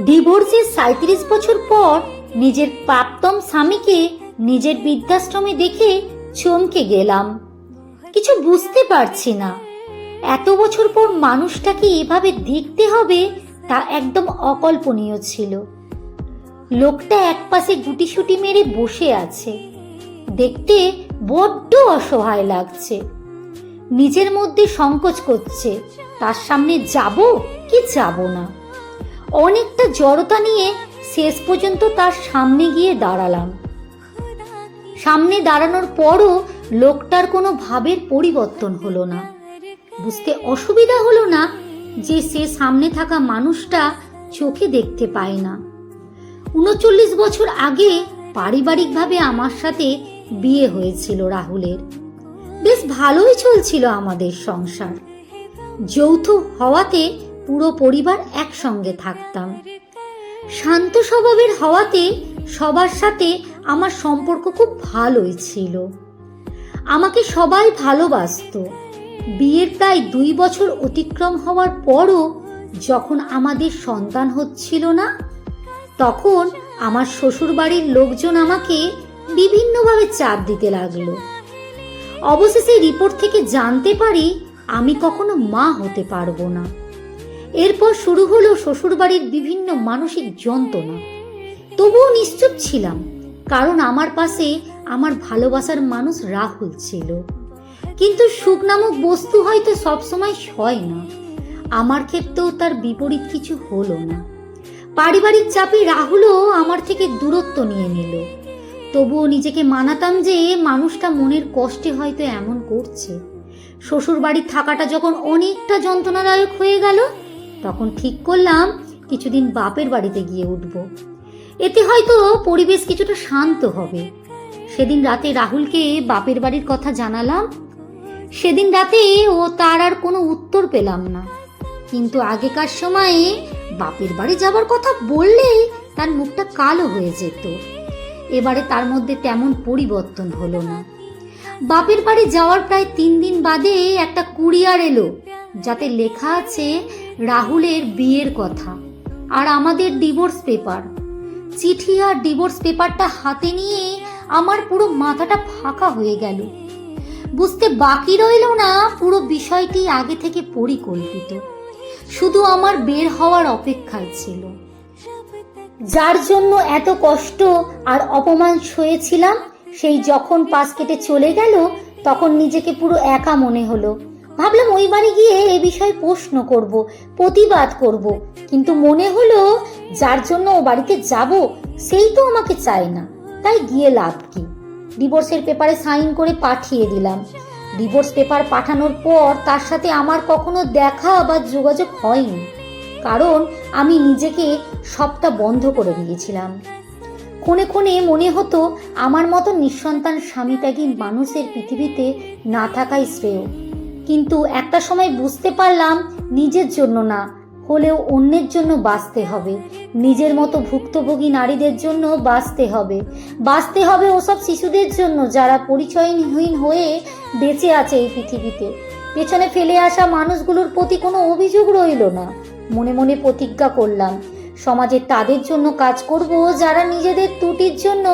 ডিভোর্সের সাঁত্রিশ বছর পর নিজের প্রাপ্তম স্বামীকে নিজের বৃদ্ধাশ্রমে দেখে চমকে গেলাম। কিছু বুঝতে পারছি না। এত বছর পর মানুষটাকে এভাবে দেখতে হবে তা একদম অকল্পনীয় ছিল। লোকটা একপাশে গুটিসুটি মেরে বসে আছে। দেখতে বড্ড অসহায় লাগছে। নিজের মধ্যে সংকোচ করছে। তার সামনে যাব কি যাব না? অনেকটা জড়তা নিয়ে শেষ পর্যন্ত তার সামনে গিয়ে দাঁড়ালাম। সামনে দাঁড়ানোর পরও লোকটার কোনো ভাবের পরিবর্তন হলো না। বুঝতে অসুবিধা হলো না যে সে সামনে থাকা মানুষটা চোখে দেখতে পায় না। উনচল্লিশ বছর আগে পারিবারিকভাবে আমার সাথে বিয়ে হয়েছিল রাহুলের। বেশ ভালোই চলছিল আমাদের সংসার। যৌথ হওয়াতে পুরো পরিবার একসঙ্গে থাকতাম। শান্ত স্বভাবের হওয়াতে সবার সাথে আমার সম্পর্ক খুব ভালোই ছিল। আমাকে সবাই ভালোবাসতো। বিয়ের প্রায় দুই বছর অতিক্রম হওয়ার পরও যখন আমাদের সন্তান হচ্ছিল না, তখন আমার শ্বশুরবাড়ির লোকজন আমাকে বিভিন্নভাবে চাপ দিতে লাগল। অবশেষে রিপোর্ট থেকে জানতে পারি আমি কখনো মা হতে পারব না। এরপর শুরু হলো শ্বশুরবাড়ির বিভিন্ন মানসিক যন্ত্রণা। তবুও নিশ্চুপ ছিলাম, কারণ আমার পাশে আমার ভালোবাসার মানুষ রাহুল ছিল। কিন্তু সুখ নামক বস্তু হয়তো সবসময় সয় না। আমার ক্ষেত্রেও তার বিপরীত কিছু হলো না। পারিবারিক চাপে রাহুলও আমার থেকে দূরত্ব নিয়ে নিল। তবুও নিজেকে মানাতাম যে মানুষটা মনের কষ্টে হয়তো এমন করছে। শ্বশুর বাড়ির থাকাটা যখন অনেকটা যন্ত্রণাদায়ক হয়ে গেল তখন ঠিক করলাম কিছুদিন বাপের বাড়িতে গিয়ে উঠব। এতে হয়তো পরিবেশ কিছুটা শান্ত হবে। সেদিন রাতে রাহুলকে বাপের বাড়ির কথা জানালাম। সেদিন রাতে ও তার আর কোনো উত্তর পেলাম না। কিন্তু আগেকার সময়ে বাপের বাড়ি যাবার কথা বললেই তার মুখটা কালো হয়ে যেত। এবারে তার মধ্যে তেমন পরিবর্তন হলো না। বাপের বাড়ি যাওয়ার প্রায় তিন দিন বাদে একটা কুরিয়ার এলো। যাতে লেখা আছে রাহুলের বিয়ের কথা আর আমাদের ডিভোর্স পেপার চিঠি আর ডিভোর্স পেপারটা হাতে নিয়ে আমার পুরো মাথাটা ফাঁকা হয়ে গেল। বুঝতে বাকি রইল না পুরো বিষয়টি আগে থেকে পরিকল্পিত। শুধু আমার বের হওয়ার অপেক্ষায় ছিল। যার জন্য এত কষ্ট আর অপমান সয়েছিলাম সেই যখন পাশ কেটে চলে গেল, তখন নিজেকে পুরো একা মনে হলো। ভাবলাম ওই বাড়ি গিয়ে এ বিষয়ে প্রশ্ন করব, প্রতিবাদ করব। কিন্তু মনে হলো যার জন্য ও বাড়িতে যাব, সেই তো আমাকে চায় না। তাই গিয়ে লাভ কি? ডিভোর্সের পেপারে সাইন করে পাঠিয়ে দিলাম। ডিভোর্স পেপার পাঠানোর পর তার সাথে আমার কখনো দেখা বা যোগাযোগ হয়নি। কারণ আমি নিজেকে সবটা বন্ধ করে দিয়েছিলাম। ক্ষণে ক্ষণে মনে হতো আমার মতো নিঃসন্তান স্বামী ত্যাগী মানুষের পৃথিবীতে না থাকাই শ্রেয়। কিন্তু একটা সময় বুঝতে পারলাম নিজের জন্য না, হলেও অন্যের জন্য বাঁচতে হবে। নিজের মতো ভুক্তভোগী নারীদের জন্য বাঁচতে হবে। বাঁচতে হবে ওসব শিশুদের জন্য যারা পরিচয়হীন হয়ে বেঁচে আছে এই পৃথিবীতে। পেছনে ফেলে আসা মানুষগুলোর প্রতি কোনো অভিযোগ রইল না। মনে মনে প্রতিজ্ঞা করলাম, সমাজে তাদের জন্য কাজ করব যারা নিজেদের ত্রুটির জন্য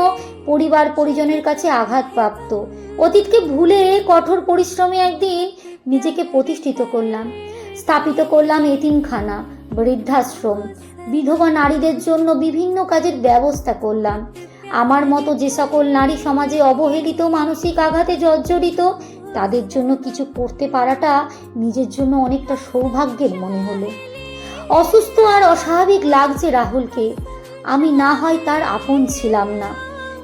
পরিবার পরিজনের কাছে আঘাতপ্রাপ্ত। অতীতকে ভুলে কঠোর পরিশ্রমে একদিন নিজেকে প্রতিষ্ঠিত করলাম। স্থাপিত করলাম এতিমখানা, বৃদ্ধাশ্রম। বিধবা নারীদের জন্য বিভিন্ন কাজের ব্যবস্থা করলাম। আমার মতো যে সকল নারী সমাজে অবহেলিত, মানসিক আঘাতে জর্জরিত, তাদের জন্য কিছু করতে পারাটা নিজের জন্য অনেকটা সৌভাগ্যের মনে হলো। অসুস্থ আর অস্বাভাবিক লাগছে রাহুলকে। আমি না হয় তার আপন ছিলাম না।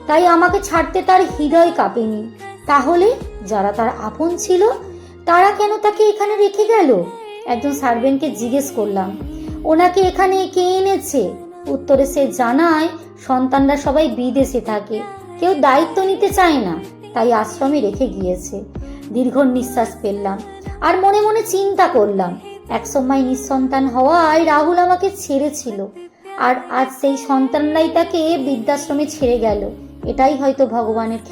তাই আমাকে ছাড়তে তার হৃদয় কাঁপেনি। তাহলে যারা তার আপন ছিল তারা কেন তাকে এখানে রেখে গেল? একজন সার্ভেন্টকে জিজ্ঞেস করলাম। ওনাকে এখানে কে এনেছে? উত্তরে সে জানায়, সন্তানরা সবাই বিদেশে থাকে। কেউ দায়িত্ব নিতে চায় না, তাই আশ্রমে রেখে গিয়েছে। দীর্ঘ নিঃশ্বাস ফেললাম আর মনে মনে চিন্তা করলাম। একসময় নিঃসন্তান হওয়ায় রাহুল আমাকে ছেড়েছিল আর আজ সেই সন্তানরাই তাকে বৃদ্ধাশ্রমে ছেড়ে গেল। এটাই হয়তো ভগবানের